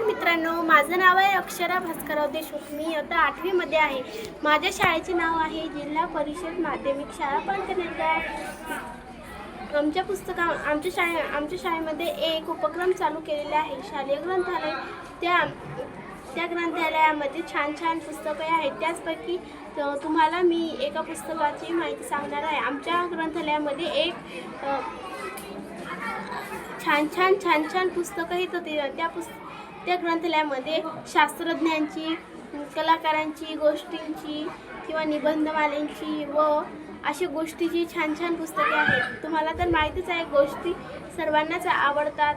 नमस्कार मित्रांनो माझं नाव आहे अक्षरा भास्करराव देशमुख मी आता आठवीमध्ये आहे. माझ्या शाळेचे नाव आहे जिल्हा परिषद माध्यमिक शाळा पंतनगर आमच्या पुस्तका आमच्या शाळे आमच्या शाळेमध्ये एक उपक्रम चालू केलेले आहे. शालेय ग्रंथालय. त्या त्या ग्रंथालयामध्ये छान छान पुस्तके आहेत. त्याचपैकी तुम्हाला मी एका पुस्तकाची माहिती सांगणार आहे. आमच्या ग्रंथालयामध्ये एक छान छान छान छान पुस्तकं आहेत होती त्या पुस्त त्या ग्रंथालयामध्ये शास्त्रज्ञांची कलाकारांची गोष्टींची किंवा निबंधमालेंची व अशा गोष्टीची छान छान पुस्तके आहेत. तुम्हाला तर माहितीच आहे गोष्टी सर्वांनाच आवडतात.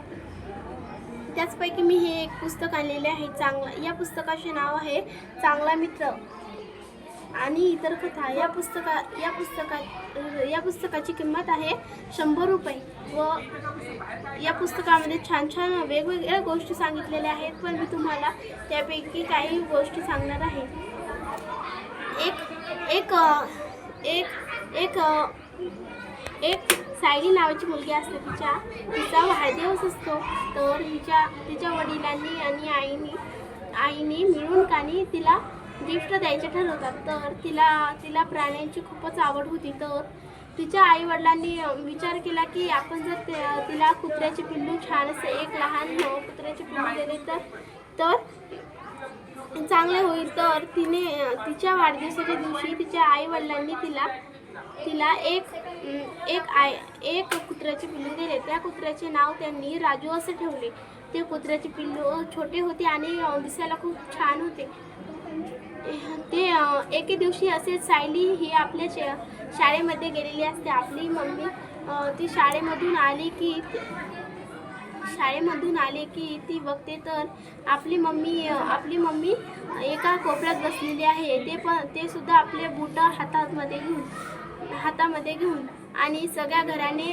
त्याचपैकी मी हे एक पुस्तक आणलेले आहे चांगला या पुस्तकाचे नाव आहे चांगला मित्र. आणि इतर कथा या पुस्तका या पुस्तकात या पुस्तकाची किंमत आहे शंभर रुपये व या पुस्तकामध्ये छान छान वेगवेगळ्या गोष्टी सांगितलेल्या आहेत पण मी तुम्हाला त्यापैकी काही गोष्टी सांगणार आहे. एक एक एक एक एक सायली नावाची मुलगी असते. तिच्या तिचा वाढदिवस असतो. तर तिच्या तिच्या वडिलांनी आणि आईनी आईने मिळून कानी तिला गिफ्ट द्यायचे ठरवतात. तर तिला तिला प्राण्यांची खूपच आवड होती. तर तिच्या आईवडिलांनी विचार केला की आपण जर ते- तिला कुत्र्याचे पिल्लू छान असे एक लहान कुत्र्याचे पिल्लू दिले तर तर चांगले होईल. तर तिने तिच्या वाढदिवसाच्या दिवशी तिच्या आई वडिलांनी तिला तिला एक एक आय एक कुत्र्याचे पिल्लू दिले. त्या कुत्र्याचे नाव त्यांनी राजू असे ठेवले. ते कुत्र्याचे पिल्लू छोटे होते आणि दिसायला खूप छान होते. ते एके दिवशी असे सायली ही आपल्या शा शाळेमध्ये गेलेली असते. आपली मम्मी ती शाळेमधून आली की शाळेमधून आले की ती बघते तर आपली मम्मी आपली मम्मी एका कोपऱ्यात बसलेली आहे. ते पण ते सुद्धा आपले बुट हातामध्ये घेऊन हातामध्ये घेऊन आणि सगळ्या घराने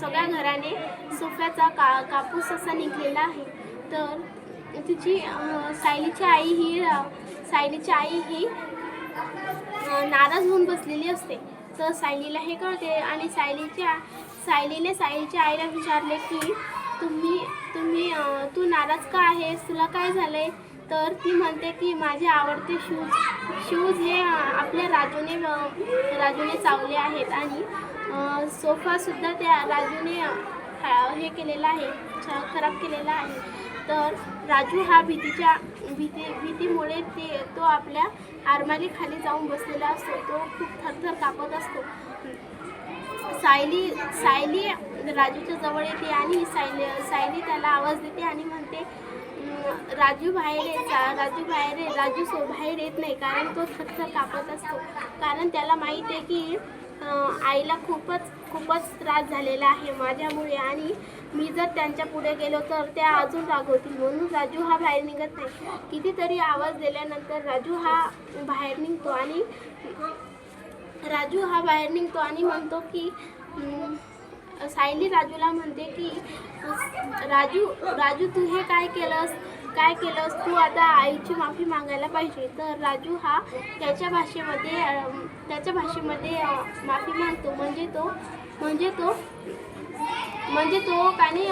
सगळ्या घराने सोफ्याचा का कापूस असा निघलेला आहे. तर तिची सायलीची आई ही सायलीची आई ही नाराज होऊन बसलेली असते. तर सायलीला हे कळते आणि सायलीच्या सायलीने सायलीच्या आईला विचारले की तुम्ही तुम्ही तू नाराज का आहेस? तुला काय झालं आहे तर ती म्हणते की माझे आवडते शूज शूज हे आपल्या राजूने राजूने चावले आहेत आणि सोफासुद्धा त्या राजूने हे केलेला आहे खराब केलेला आहे. तर राजू हा भीतीच्या भीती भीतीमुळे ते तो आपल्या आरमाली खाली जाऊन बसलेला असतो. तो खूप थरथर कापत असतो. सायली सायली राजूच्या जवळ येते आणि सायली सायली त्याला आवाज देते आणि म्हणते राजू बाहेर येत राजू बाहेर राजू सो बाहेर येत नाही कारण तो थरथर कापत असतो. कारण त्याला माहीत आहे की आईला खूपच खूपच त्रास झालेला आहे माझ्यामुळे आणि मी जर त्यांच्या पुढे गेलो तर त्या अजून रागवतील. म्हणून राजू हा बाहेर निघत नाही. कितीतरी आवाज दिल्यानंतर राजू हा बाहेर निघतो आणि राजू हा बाहेर निघतो आणि म्हणतो की सायली राजूला म्हणते की राजू राजू तू हे काय केलंस? काय केलंस? तू आता आईची माफी मागायला पाहिजे. तर राजू हा त्याच्या भाषेमध्ये त्याच्या भाषेमध्ये माफी मागतो. म्हणजे तो म्हणजे तो म्हणजे तो आणि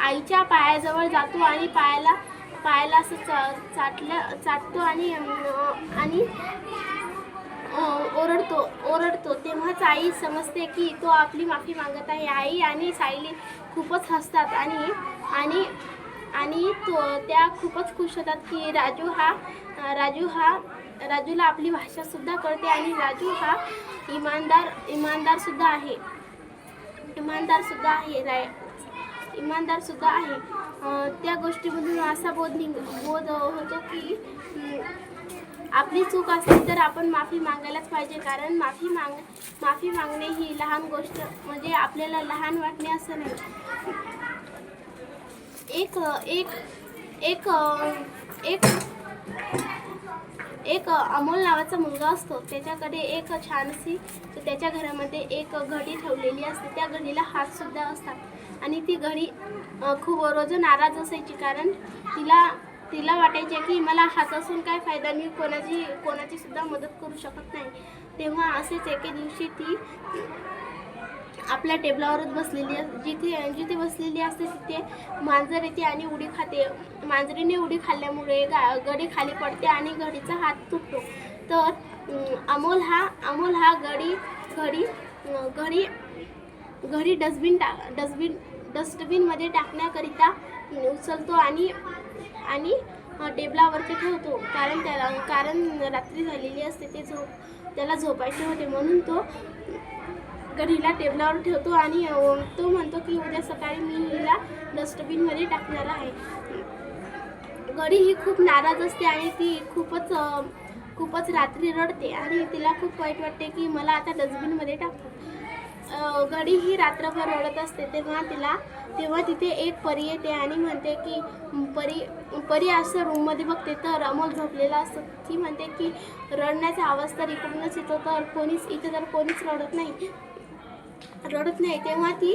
आईच्या पायाजवळ जातो आणि पायाला पायाला असं चा चाटलं चाटतो आणि आणि ओरडतो ओरडतो. तेव्हाच आई समजते की तो आपली माफी मागत आहे. आई आणि सायली खूपच हसतात आणि आणि आणि तो त्या खूपच खुश होतात की राजू हा राजू हा राजूला आपली भाषासुद्धा कळते आणि राजू हा इमानदार इमानदारसुद्धा आहे. इमानदारसुद्धा आहे राय इमानदारसुद्धा आहे. त्या गोष्टीमधून असा बोध निघ बोध होतो की आपली चूक असली तर आपण माफी मागायलाच पाहिजे. कारण माफी माग माफी मागणे ही लहान गोष्ट म्हणजे आपल्याला लहान वाटणे असं नाही. एक एक एक एक एक अमोल नावाचा मुलगा असतो. त्याच्याकडे एक छानशी त्याच्या घरामध्ये एक घडी ठेवलेली असते. त्या घडीला हातसुद्धा असतात. आणि ती घडी खूप रोज नाराज असायची कारण तिला तिला वाटायचे की मला हात असून काय फायदा? मी कोणाची कोणाची सुद्धा मदत करू शकत नाही. तेव्हा असेच एके दिवशी ती आपल्या टेबलावरच बसलेली अस- जिथे जिथे बसलेली असते तिथे मांजर येते आणि उडी खाते. मांजरीने उडी खाल्ल्यामुळे गा गडी खाली पडते आणि घडीचा हात तुटतो. तर अमोल हा अमोल हा गडी घडी घरी घडी घरी डस्टबिन टा डस्टबिन डस्टबिनमध्ये टाकण्याकरिता उचलतो आणि आणि टेबलावरती ठेवतो. कारण त्याला कारण रात्री झालेली असते ते झोप त्याला झोपायचे होते. म्हणून तो घडीला टेबलावर ठेवतो आणि तो म्हणतो की उद्या सकाळी मी हिला डस्टबिनमध्ये टाकणार आहे. घडी ही खूप नाराज असते आणि ती खूपच खूपच रात्री रडते आणि तिला खूप वाईट वाटते की मला आता डस्टबिनमध्ये टाकतात घडी ही रात्रभर रडत असते तेव्हा तिला तेव्हा तिथे एक परी येते आणि म्हणते की परी परी असं रूममध्ये बघते तर अमोल झोपलेला असतो. ती म्हणते की रडण्याचा आवाज तर इकडूनच येतो तर कोणीच इथे तर कोणीच रडत नाही. रडत नाही. तेव्हा ती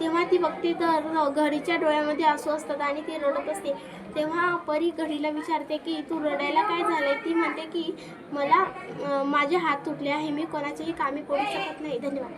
तेव्हा ती बघते तर घडीच्या डोळ्यामध्ये असू असतात आणि ती रडत असते. तेव्हा परी घडीला विचारते की तू रडायला काय झालंय? ती म्हणते की मला माझे हात तुटले आहे. मी कोणाचेही कामी करू शकत नाही. धन्यवाद.